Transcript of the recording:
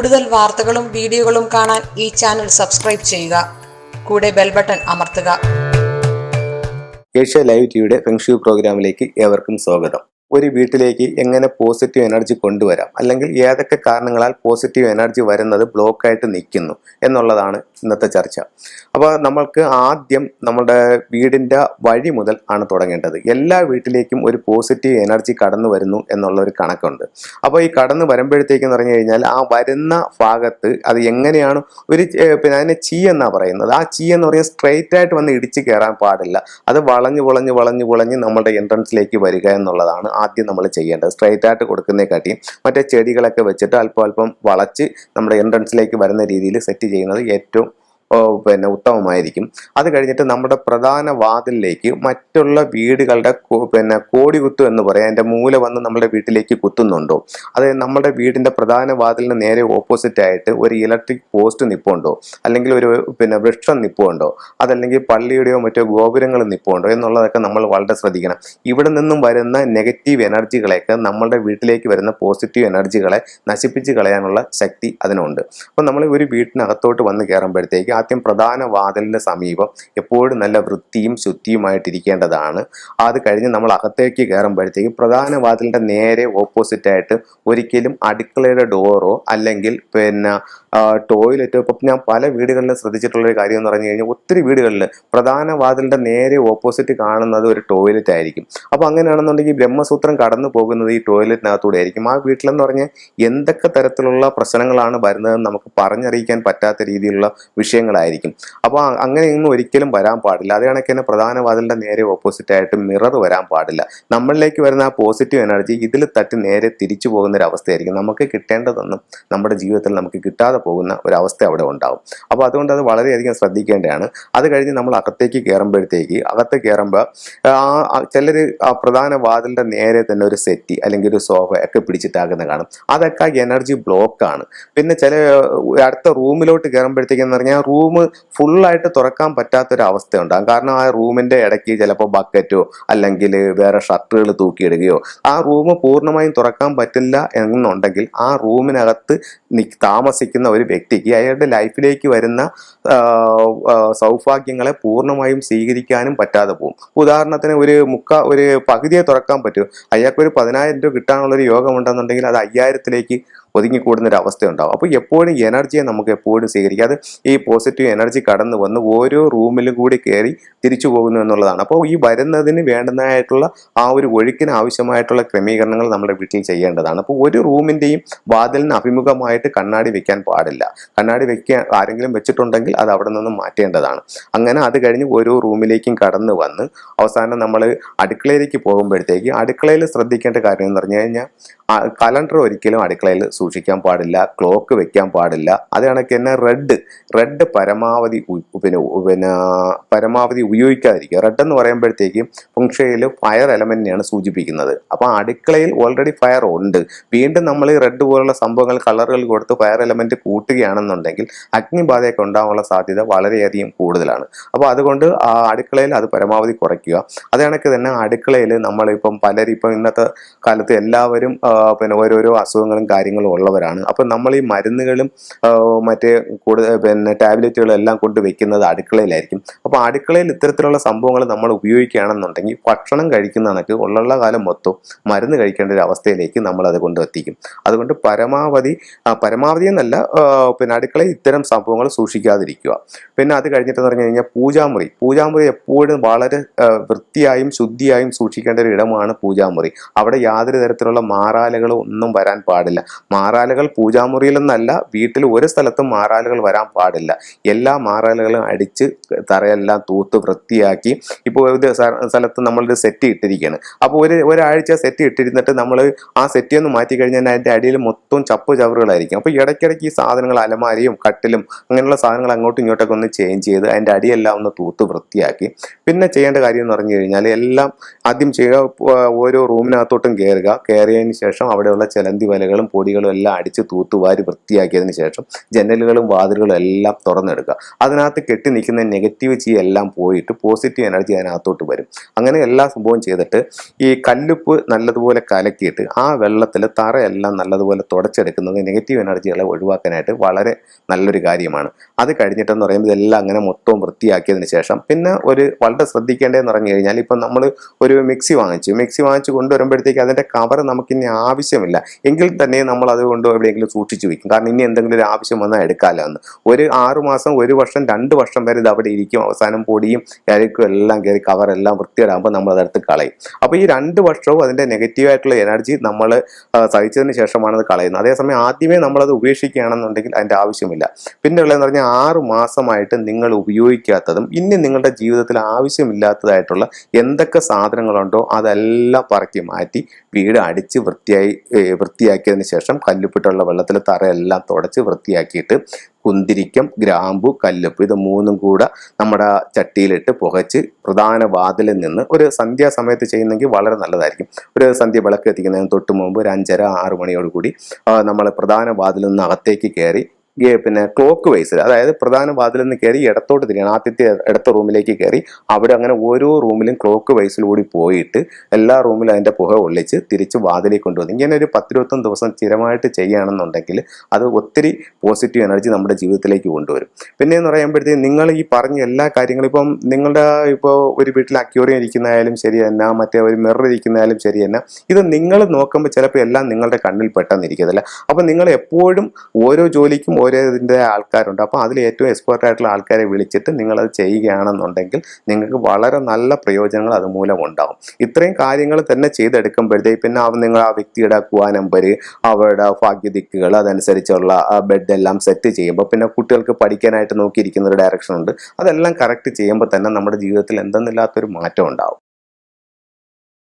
കൂടുതൽ വാർത്തകളും വീഡിയോകളും കാണാൻ ഈ ചാനൽ സബ്സ്ക്രൈബ് ചെയ്യുക. കൂടെ ബെൽ ബട്ടൺ അമർത്തുക. ഏഷ്യ ലൈവ് ടിവിയുടെ ഫെങ്ഷു പ്രോഗ്രാമിലേക്ക് ഏവർക്കും സ്വാഗതം. ഒരു വീട്ടിലേക്ക് എങ്ങനെ പോസിറ്റീവ് എനർജി കൊണ്ടുവരാം? അല്ലെങ്കിൽ ഏതൊക്കെ കാരണങ്ങളാൽ പോസിറ്റീവ് എനർജി വരുന്നത് ബ്ലോക്കായിട്ട് നിൽക്കുന്നു? എന്നുള്ളതാണ് ഇന്നത്തെ ചർച്ച. അപ്പോൾ നമ്മൾക്ക് ആദ്യം നമ്മുടെ വീടിന്റെ വഴി മുതൽ ആണ് തുടങ്ങേണ്ടത്. എല്ലാ വീട്ടിലേക്കും ഒരു പോസിറ്റീവ് എനർജി കടന്നു വരുന്നു എന്നുള്ള ഒരു കണക്കുണ്ട്. അപ്പോൾ ഈ കടന്നു വരുമ്പോഴത്തേക്കെന്ന് പറഞ്ഞു കഴിഞ്ഞാൽ ആ വരുന്ന ഭാഗത്ത് അത് എങ്ങനെയാണ് ഒരു പിന്നെ അതിനെ ചീ എന്നാ പറയുന്നത്. ആ ചീ എന്ന് പറയുന്നത് സ്ട്രെയിറ്റ് ആയിട്ട് വന്ന് ഇടിച്ച് കയറാൻ പാടില്ല. അത് വളഞ്ഞു വളഞ്ഞു വളഞ്ഞു വളഞ്ഞ് നമ്മുടെ എൻട്രൻസിലേക്ക് വരിക എന്നുള്ളതാണ് ആദ്യം നമ്മൾ ചെയ്യേണ്ടത്. സ്ട്രെയിറ്റ് ആയിട്ട് കൊടുക്കുന്നതിനെക്കാട്ടിയും മറ്റേ ചെടികളൊക്കെ വെച്ചിട്ട് അല്പം അല്പം വളച്ച് നമ്മുടെ എൻട്രൻസിലേക്ക് വരുന്ന രീതിയിൽ സെറ്റ് ചെയ്യുന്നത് ഏറ്റവും പിന്നെ ഉത്തമമായിരിക്കും. അത് കഴിഞ്ഞിട്ട് നമ്മുടെ പ്രധാന വാതിലിലേക്ക് മറ്റുള്ള വീടുകളുടെ പിന്നെ കോടി കുത്തു എന്ന് പറയാം. അതിന്റെ മൂല വന്ന് നമ്മുടെ വീട്ടിലേക്ക് കുത്തുന്നുണ്ടോ? അത് നമ്മുടെ വീടിന്റെ പ്രധാന വാതിലിന് നേരെ ഓപ്പോസിറ്റ് ആയിട്ട് ഒരു ഇലക്ട്രിക് പോസ്റ്റ് നിപ്പുണ്ടോ? അല്ലെങ്കിൽ ഒരു പിന്നെ വൃക്ഷം നിപ്പുണ്ടോ? അതല്ലെങ്കിൽ പള്ളിയുടെയോ മറ്റോ ഗോപുരങ്ങൾ നിപ്പുണ്ടോ? എന്നുള്ളതൊക്കെ നമ്മൾ വളരെ ശ്രദ്ധിക്കണം. ഇവിടെ നിന്നും വരുന്ന നെഗറ്റീവ് എനർജികളെയൊക്കെ നമ്മളുടെ വീട്ടിലേക്ക് വരുന്ന പോസിറ്റീവ് എനർജികളെ നശിപ്പിച്ച് കളയാനുള്ള ശക്തി അതിനുണ്ട്. അപ്പം നമ്മൾ ഒരു വീട്ടിനകത്തോട്ട് വന്ന് കയറുമ്പോഴത്തേക്ക് ആദ്യം പ്രധാന വാതിലിന് സമീപം എപ്പോഴും നല്ല വൃത്തിയും ശുദ്ധിയുമായിട്ടിരിക്കേണ്ടതാണ്. അത് കഴിഞ്ഞ് നമ്മൾ അകത്തേക്ക് കയറുമ്പോഴത്തേക്കും പ്രധാന വാതിലിന്റെ നേരെ ഓപ്പോസിറ്റായിട്ട് ഒരിക്കലും അടുക്കളയുടെ ഡോറോ അല്ലെങ്കിൽ പിന്നെ ടോയ്ലറ്റോ ഇപ്പം ഞാൻ പല വീടുകളിലും ശ്രദ്ധിച്ചിട്ടുള്ളൊരു കാര്യം എന്ന് പറഞ്ഞു കഴിഞ്ഞാൽ ഒത്തിരി വീടുകളിൽ പ്രധാന വാതിലിന്റെ നേരെ ഓപ്പോസിറ്റ് കാണുന്നത് ഒരു ടോയ്ലറ്റ് ആയിരിക്കും. അപ്പോൾ അങ്ങനെയാണെന്നുണ്ടെങ്കിൽ ബ്രഹ്മസൂത്രം കടന്നു പോകുന്നത് ഈ ടോയ്ലറ്റിനകത്തൂടെ ആയിരിക്കും. ആ വീട്ടിലെന്ന് പറഞ്ഞാൽ എന്തൊക്കെ തരത്തിലുള്ള പ്രശ്നങ്ങളാണ് വരുന്നതെന്ന് നമുക്ക് പറഞ്ഞറിയിക്കാൻ പറ്റാത്ത രീതിയിലുള്ള വിഷയങ്ങളായിരിക്കും അപ്പോൾ അങ്ങനെയൊന്നും ഒരിക്കലും വരാൻ പാടില്ല. അതേ കണക്ക് തന്നെ പ്രധാന വാതിലിന്റെ നേരെ ഓപ്പോസിറ്റ് ആയിട്ട് മിറർ വരാൻ പാടില്ല. നമ്മളിലേക്ക് വരുന്ന ആ പോസിറ്റീവ് എനർജി ഇതിൽ തട്ടി നേരെ തിരിച്ചു പോകുന്ന ഒരു അവസ്ഥയായിരിക്കും. നമുക്ക് കിട്ടേണ്ടതൊന്നും നമ്മുടെ ജീവിതത്തിൽ നമുക്ക് കിട്ടാതെ പോകുന്ന ഒരു അവസ്ഥ അവിടെ ഉണ്ടാവും. അപ്പോൾ അതുകൊണ്ട് അത് വളരെയധികം ശ്രദ്ധിക്കേണ്ടതാണ്. അത് കഴിഞ്ഞ് നമ്മൾ അകത്തേക്ക് കയറുമ്പോഴത്തേക്ക് അകത്ത് കയറുമ്പോൾ ചിലർ ആ പ്രധാന വാതിലിന്റെ നേരെ തന്നെ ഒരു സെറ്റി അല്ലെങ്കിൽ ഒരു സോഫ ഒക്കെ പിടിച്ചിട്ടാകുന്ന കാണും. അതൊക്കെ എനർജി ബ്ലോക്കാണ് പിന്നെ ചില അടുത്ത റൂമിലോട്ട് കയറുമ്പോഴത്തേക്കെന്ന് പറഞ്ഞാൽ റൂം ഫുള്ളായിട്ട് തുറക്കാൻ പറ്റാത്തൊരവസ്ഥയുണ്ടാകും കാരണം ആ റൂമിന്റെ ഇടയ്ക്ക് ചിലപ്പോൾ ബക്കറ്റോ അല്ലെങ്കിൽ വേറെ ഷട്ടറുകൾ തൂക്കിയിടുകയോ ആ റൂം പൂർണമായും തുറക്കാൻ പറ്റില്ല എന്നുണ്ടെങ്കിൽ ആ റൂമിനകത്ത് താമസിക്കുന്ന ഒരു വ്യക്തിക്ക് അയാളുടെ ലൈഫിലേക്ക് വരുന്ന സൗഭാഗ്യങ്ങളെ പൂർണമായും സ്വീകരിക്കാനും പറ്റാതെ പോകും. ഉദാഹരണത്തിന് ഒരു മുക്ക ഒരു പകുതിയെ തുറക്കാൻ പറ്റും. അയാൾക്ക് ഒരു പതിനായിരം രൂപ കിട്ടാനുള്ള ഒരു യോഗം ഉണ്ടെന്നുണ്ടെങ്കിൽ അത് അയ്യായിരത്തിലേക്ക് ഒതുങ്ങിക്കൂടുന്ന ഒരു അവസ്ഥ ഉണ്ടാവും അപ്പോൾ എപ്പോഴും എനർജിയെ നമുക്ക് എപ്പോഴും സ്വീകരിക്കാതെ ഈ പോസിറ്റീവ് എനർജി കടന്നു വന്ന് ഓരോ റൂമിലും കൂടി കയറി തിരിച്ചു പോകുന്നു എന്നുള്ളതാണ്. അപ്പോൾ ഈ വരുന്നതിന് വേണ്ടുന്നതായിട്ടുള്ള ആ ഒരു ഒഴുക്കിന് ആവശ്യമായിട്ടുള്ള ക്രമീകരണങ്ങൾ നമ്മുടെ വീട്ടിൽ ചെയ്യേണ്ടതാണ്. അപ്പോൾ ഒരു റൂമിന്റെയും വാതിലിന് അഭിമുഖമായിട്ട് കണ്ണാടി വെക്കാൻ പാടില്ല. കണ്ണാടി വെക്കാൻ ആരെങ്കിലും വെച്ചിട്ടുണ്ടെങ്കിൽ അത് അവിടെ നിന്ന് മാറ്റേണ്ടതാണ്. അങ്ങനെ അത് കഴിഞ്ഞ് ഓരോ റൂമിലേക്കും കടന്നു വന്ന് അവസാനം നമ്മൾ അടുക്കളയിലേക്ക് പോകുമ്പോഴത്തേക്ക് അടുക്കളയിൽ ശ്രദ്ധിക്കേണ്ട കാര്യം എന്ന് പറഞ്ഞു കഴിഞ്ഞാൽ കലണ്ടർ ഒരിക്കലും അടുക്കളയിൽ സൂക്ഷിക്കാൻ പാടില്ല ക്ലോക്ക് വെക്കാൻ പാടില്ല. അത് കണക്ക് തന്നെ റെഡ് റെഡ് പരമാവധി പിന്നെ പിന്നെ പരമാവധി ഉപയോഗിക്കാതിരിക്കുക. റെഡ് എന്ന് പറയുമ്പോഴത്തേക്കും ഫുങ്ഷയിൽ ഫയർ എലമെന്റിനെയാണ് സൂചിപ്പിക്കുന്നത്. അപ്പോൾ അടുക്കളയിൽ ഓൾറെഡി ഫയർ ഉണ്ട്. വീണ്ടും നമ്മൾ ഈ റെഡ് പോലുള്ള സംഭവങ്ങൾ കളറുകൾ കൊടുത്ത് ഫയർ എലമെന്റ് കൂട്ടുകയാണെന്നുണ്ടെങ്കിൽ അഗ്നിബാധയൊക്കെ ഉണ്ടാകാനുള്ള സാധ്യത വളരെയധികം കൂടുതലാണ്. അപ്പോൾ അതുകൊണ്ട് ആ അടുക്കളയിൽ അത് പരമാവധി കുറയ്ക്കുക. അത് കണക്ക് തന്നെ അടുക്കളയിൽ നമ്മളിപ്പം പലരും ഇപ്പം ഇന്നത്തെ കാലത്ത് എല്ലാവരും പിന്നെ ഓരോരോ അസുഖങ്ങളും കാര്യങ്ങളും ഉള്ളവരാണ്. അപ്പം നമ്മൾ ഈ മരുന്നുകളും മറ്റേ കൂടുതൽ പിന്നെ ടാബ്ലറ്റുകളും എല്ലാം കൊണ്ട് വെക്കുന്നത് അടുക്കളയിലായിരിക്കും. അപ്പോൾ അടുക്കളയിൽ ഇത്തരത്തിലുള്ള സംഭവങ്ങൾ നമ്മൾ ഉപയോഗിക്കുകയാണെന്നുണ്ടെങ്കിൽ ഭക്ഷണം കഴിക്കുന്ന കണക്ക് ഉള്ള കാലം മൊത്തം മരുന്ന് കഴിക്കേണ്ട ഒരു അവസ്ഥയിലേക്ക് നമ്മൾ അത് കൊണ്ട് എത്തിക്കും. അതുകൊണ്ട് പരമാവധി പരമാവധി എന്നല്ല പിന്നെ അടുക്കളയിൽ ഇത്തരം സംഭവങ്ങൾ സൂക്ഷിക്കാതിരിക്കുക. പിന്നെ അത് കഴിഞ്ഞിട്ടെന്ന് പറഞ്ഞു കഴിഞ്ഞാൽ പൂജാമുറി. പൂജാമുറി എപ്പോഴും വളരെ വൃത്തിയായും ശുദ്ധിയായും സൂക്ഷിക്കേണ്ട ഒരു ഇടമാണ് പൂജാമുറി. അവിടെ യാതൊരു തരത്തിലുള്ള മാറാലകളോ ഒന്നും വരാൻ പാടില്ല. മാറാലകൾ പൂജാമുറിയിലെന്നല്ല വീട്ടിൽ ഒരു സ്ഥലത്തും മാറാലകൾ വരാൻ പാടില്ല. എല്ലാ മാറാലകളും അടിച്ച് തറയെല്ലാം തൂത്ത് വൃത്തിയാക്കി ഇപ്പോൾ ഒരു സ്ഥ- സ്ഥലത്ത് നമ്മളൊരു സെറ്റ് ഇട്ടിരിക്കുകയാണ്. അപ്പോൾ ഒരു ഒരാഴ്ച സെറ്റ് ഇട്ടിരുന്നിട്ട് നമ്മൾ ആ സെറ്റ് ഒന്ന് മാറ്റി കഴിഞ്ഞാൽ അതിന്റെ അടിയിൽ മൊത്തം ചപ്പ് ചവറുകളായിരിക്കും. അപ്പോൾ ഇടയ്ക്കിടയ്ക്ക് ഈ സാധനങ്ങൾ അലമാരിയും കട്ടിലും അങ്ങനെയുള്ള സാധനങ്ങൾ അങ്ങോട്ടും ഇങ്ങോട്ടൊക്കെ ഒന്ന് ചേഞ്ച് ചെയ്ത് അതിന്റെ അടിയെല്ലാം ഒന്ന് തൂത്ത് വൃത്തിയാക്കി. പിന്നെ ചെയ്യേണ്ട കാര്യം എന്ന് പറഞ്ഞു കഴിഞ്ഞാൽ എല്ലാം ആദ്യം ചെയ്യുക ഓരോ റൂമിനകത്തോട്ടും കയറുക. കയറിയതിന് ശേഷം അവിടെയുള്ള ചിലന്തി വലകളും പൊടികളും വാതിലും എല്ലാം അടിച്ച് തൂത്തുവാരി വൃത്തിയാക്കിയതിന് ശേഷം ജനലുകളും വാതിലുകളും എല്ലാം തുറന്നെടുക്കുക. അതിനകത്ത് കെട്ടി നിൽക്കുന്ന നെഗറ്റീവ് ചീ എല്ലാം പോയിട്ട് പോസിറ്റീവ് എനർജി അതിനകത്തോട്ട് വരും. അങ്ങനെ എല്ലാ സംഭവം ചെയ്തിട്ട് ഈ കല്ലുപ്പ് നല്ലതുപോലെ കലക്കിയിട്ട് ആ വെള്ളത്തിൽ തറയെല്ലാം നല്ലതുപോലെ തുടച്ചെടുക്കുന്നത് നെഗറ്റീവ് എനർജികളെ ഒഴിവാക്കാനായിട്ട് വളരെ നല്ലൊരു കാര്യമാണ്. അത് കഴിഞ്ഞിട്ടെന്ന് പറയുമ്പോൾ ഇതെല്ലാം അങ്ങനെ മൊത്തവും വൃത്തിയാക്കിയതിന് ശേഷം പിന്നെ ഒരു വളരെ ശ്രദ്ധിക്കേണ്ടതെന്ന് പറഞ്ഞു കഴിഞ്ഞാൽ ഇപ്പം നമ്മൾ ഒരു മിക്സി വാങ്ങിച്ചു. മിക്സി വാങ്ങിച്ച് കൊണ്ടുവരുമ്പോഴത്തേക്ക് അതിന്റെ കവർ നമുക്കിനി ആവശ്യമില്ല. എങ്കിൽ തന്നെ നമ്മൾ കൊണ്ട് എവിടെയെങ്കിലും സൂക്ഷിച്ചു വെക്കും. കാരണം ഇനി എന്തെങ്കിലും ഒരു ആവശ്യം വന്നാൽ എടുക്കാമല്ലോ എന്ന്. ഒരു ആറുമാസം ഒരു വർഷം രണ്ട് വർഷം വരെ ഇത് അവിടെ ഇരിക്കും. അവസാനം പൊടിയും അഴുക്കും എല്ലാം കയറി കവറെല്ലാം വൃത്തിയിടാകുമ്പോൾ നമ്മൾ അതെടുത്ത് കളയും. അപ്പോൾ ഈ രണ്ട് വർഷവും അതിന്റെ നെഗറ്റീവായിട്ടുള്ള എനർജി നമ്മൾ സഹിച്ചതിന് ശേഷമാണ് അത് കളയുന്നത്. അതേസമയം ആദ്യമേ നമ്മളത് ഉപേക്ഷിക്കുകയാണെന്നുണ്ടെങ്കിൽ അതിന്റെ ആവശ്യമില്ല. പിന്നെ ഉള്ളതെന്ന് പറഞ്ഞാൽ ആറ് മാസമായിട്ട് നിങ്ങൾ ഉപയോഗിക്കാത്തതും ഇനി നിങ്ങളുടെ ജീവിതത്തിൽ ആവശ്യമില്ലാത്തതായിട്ടുള്ള എന്തൊക്കെ സാധനങ്ങളുണ്ടോ അതെല്ലാം പറക്കി മാറ്റി വീട് അടിച്ച് വൃത്തിയായി വൃത്തിയാക്കിയതിന് ശേഷം കല്ലുപ്പിട്ടുള്ള വെള്ളത്തിൽ തറയെല്ലാം തുടച്ച് വൃത്തിയാക്കിയിട്ട് കുന്തിരിക്കം ഗ്രാമ്പു കല്ലുപ്പ് ഇത് മൂന്നും കൂടെ നമ്മുടെ ചട്ടിയിലിട്ട് പുകച്ച് പ്രധാന വാതിലിൽ നിന്ന് ഒരു സന്ധ്യാസമയത്ത് ചെയ്യുന്നെങ്കിൽ വളരെ നല്ലതായിരിക്കും. ഒരു സന്ധ്യ വിളക്ക് എത്തിക്കുന്നതിന് തൊട്ട് മുമ്പ് ഒരു അഞ്ചര ആറ് മണിയോടുകൂടി നമ്മൾ പ്രധാന വാതിലിൽ നിന്ന് അകത്തേക്ക് കയറി പിന്നെ ക്ലോക്ക് വൈസിൽ അതായത് പ്രധാന വാതിലിൽ നിന്ന് കയറി ഇടത്തോട്ട് തിരിയണം. ആദ്യത്തെ ഇടത്ത റൂമിലേക്ക് കയറി അവിടെ അങ്ങനെ ഓരോ റൂമിലും ക്ലോക്ക് വൈസിലൂടി പോയിട്ട് എല്ലാ റൂമിലും അതിന്റെ പുക ഒള്ളിച്ച് തിരിച്ച് വാതിലേക്ക് കൊണ്ടുവന്നു ഇങ്ങനെ ഒരു പത്തിരുപത്തൊന്ന് ദിവസം സ്ഥിരമായിട്ട് ചെയ്യുകയാണെന്നുണ്ടെങ്കിൽ അത് ഒത്തിരി പോസിറ്റീവ് എനർജി നമ്മുടെ ജീവിതത്തിലേക്ക് കൊണ്ടുവരും. പിന്നെ എന്ന് പറയുമ്പോഴത്തേക്കും നിങ്ങൾ ഈ പറഞ്ഞ എല്ലാ കാര്യങ്ങളും ഇപ്പം നിങ്ങളുടെ ഇപ്പോൾ ഒരു വീട്ടിൽ അക്യൂറിയം ഇരിക്കുന്നതായാലും ശരി തന്നെ മറ്റേ ഒരു മിറർ ഇരിക്കുന്നതായാലും ശരി തന്നെ ഇത് നിങ്ങൾ നോക്കുമ്പോൾ ചിലപ്പോൾ എല്ലാം നിങ്ങളുടെ കണ്ണിൽ പെട്ടെന്നിരിക്കത്തില്ല. അപ്പം നിങ്ങൾ എപ്പോഴും ഓരോ ജോലിക്കും ഓരോ ഇതിന്റെ ആൾക്കാരുണ്ട്. അപ്പോൾ അതിൽ ഏറ്റവും എക്സ്പേർട്ട് ആയിട്ടുള്ള ആൾക്കാരെ വിളിച്ചിട്ട് നിങ്ങളത് ചെയ്യുകയാണെന്നുണ്ടെങ്കിൽ നിങ്ങൾക്ക് വളരെ നല്ല പ്രയോജനങ്ങൾ അതുമൂലം ഉണ്ടാകും ഇത്രയും കാര്യങ്ങൾ തന്നെ ചെയ്തെടുക്കുമ്പോഴത്തേക്ക് പിന്നെ അവ നിങ്ങൾ ആ വ്യക്തിയുടെ കുവാ നമ്പർ അവരുടെ ഭാഗ്യദിക്കുകൾ അതനുസരിച്ചുള്ള ബെഡ് എല്ലാം സെറ്റ് ചെയ്യുമ്പോൾ പിന്നെ കുട്ടികൾക്ക് പഠിക്കാനായിട്ട് നോക്കിയിരിക്കുന്ന ഒരു ഡയറക്ഷൻ ഉണ്ട്. അതെല്ലാം കറക്റ്റ് ചെയ്യുമ്പോൾ തന്നെ നമ്മുടെ ജീവിതത്തിൽ എന്തെന്നില്ലാത്തൊരു മാറ്റം ഉണ്ടാവും.